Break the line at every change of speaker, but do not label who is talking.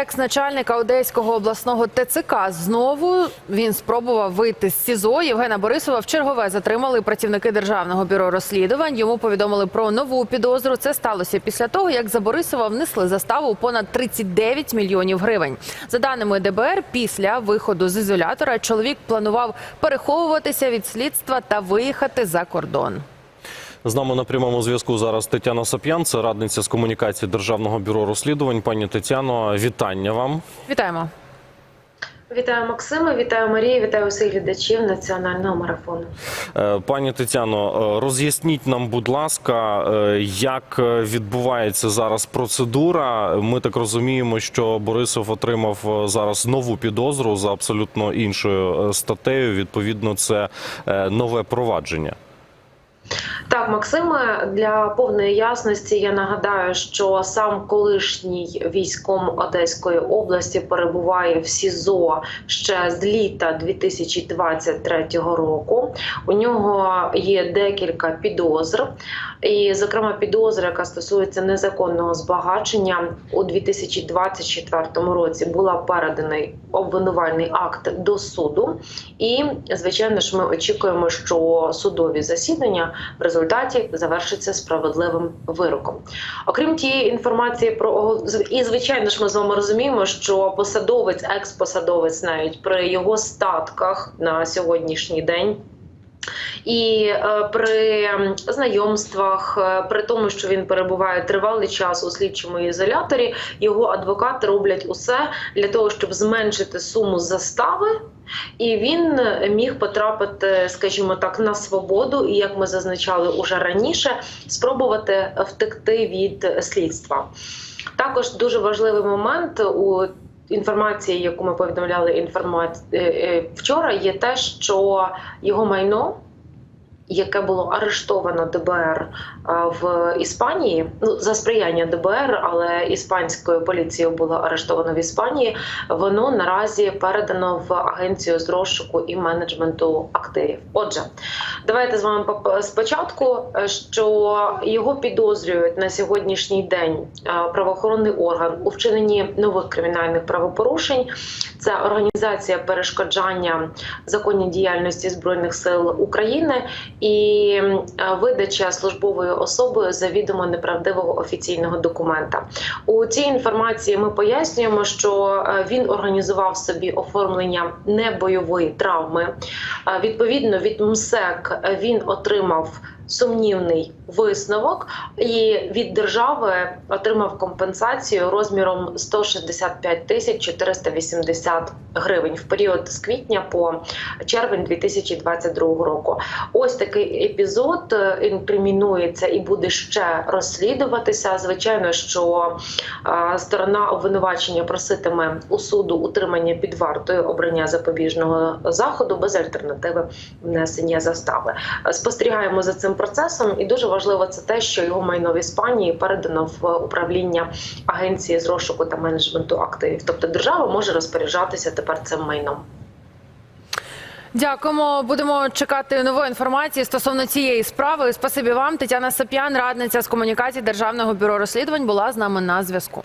екс-начальника Одеського обласного ТЦК. Знову він спробував вийти з СІЗО. Євгена Борисова в чергове затримали працівники державного бюро розслідувань. Йому повідомили про нову підозру. Це сталося після того, як за Борисова внесли заставу понад 39 мільйонів гривень. За даними ДБР, після виходу з ізолятора чоловік планував переховуватися від слідства та виїхати за кордон.
З нами на прямому зв'язку зараз Тетяна Сап'ян, це радниця з комунікації Державного бюро розслідувань. Пані Тетяно, вітання вам.
Вітаємо.
Вітаю Максима, вітаю Марію, вітаю усіх глядачів національного марафону.
Е, Пані Тетяно, е, роз'ясніть нам, будь ласка, е, як відбувається зараз процедура. Ми так розуміємо, що Борисов отримав зараз нову підозру за абсолютно іншою статтею. Відповідно, це нове провадження.
Так, Максиме, для повної ясності я нагадаю, що сам колишній військом Одеської області перебуває в СІЗО ще з літа 2023 року. У нього є декілька підозр, і, зокрема, підозра, яка стосується незаконного збагачення у 2024 році, була переданий обвинувальний акт до суду. І, звичайно ж, ми очікуємо, що судові засідання в результаті завершиться справедливим вироком. Окрім тієї інформації про і звичайно ж, ми з вами розуміємо, що посадовець, екс-посадовець, навіть при його статках на сьогоднішній день. І е, при знайомствах, е, при тому, що він перебуває тривалий час у слідчому ізоляторі, його адвокати роблять усе для того, щоб зменшити суму застави. І він міг потрапити, скажімо так, на свободу, і як ми зазначали уже раніше, спробувати втекти від слідства. Також дуже важливий момент у інформації, яку ми повідомляли інформаці... е, е, вчора, є те, що його майно. Яке було арештовано ДБР в Іспанії, ну за сприяння ДБР, але іспанською поліцією було арештовано в Іспанії. Воно наразі передано в агенцію з розшуку і менеджменту активів. Отже, давайте з вами спочатку, е, що його підозрюють на сьогоднішній день правоохоронний орган у вчиненні нових кримінальних правопорушень. Це організація перешкоджання законній діяльності збройних сил України і е, видача службовою особою завідомо неправдивого офіційного документа. У цій інформації ми пояснюємо, що е, він організував собі оформлення небойової травми. Е, Відповідно від МСЕК він отримав. Сумнівний висновок і від держави отримав компенсацію розміром 165 тисяч 480 гривень в період з квітня по червень 2022 року. Ось такий епізод е, інкримінується і буде ще розслідуватися. Звичайно, що е, сторона обвинувачення проситиме у суду утримання під вартою обрання запобіжного заходу без альтернативи внесення застави. Е, Спостерігаємо за цим процесом, і дуже важливо це те, що його майно в Іспанії передано в управління агенції з розшуку та менеджменту активів. Тобто держава може розпоряджатися тепер цим майном.
Дякуємо. Будемо чекати нової інформації стосовно цієї справи. Спасибі вам, Тетяна Сап'ян, радниця з комунікації Державного бюро розслідувань, була з нами на зв'язку.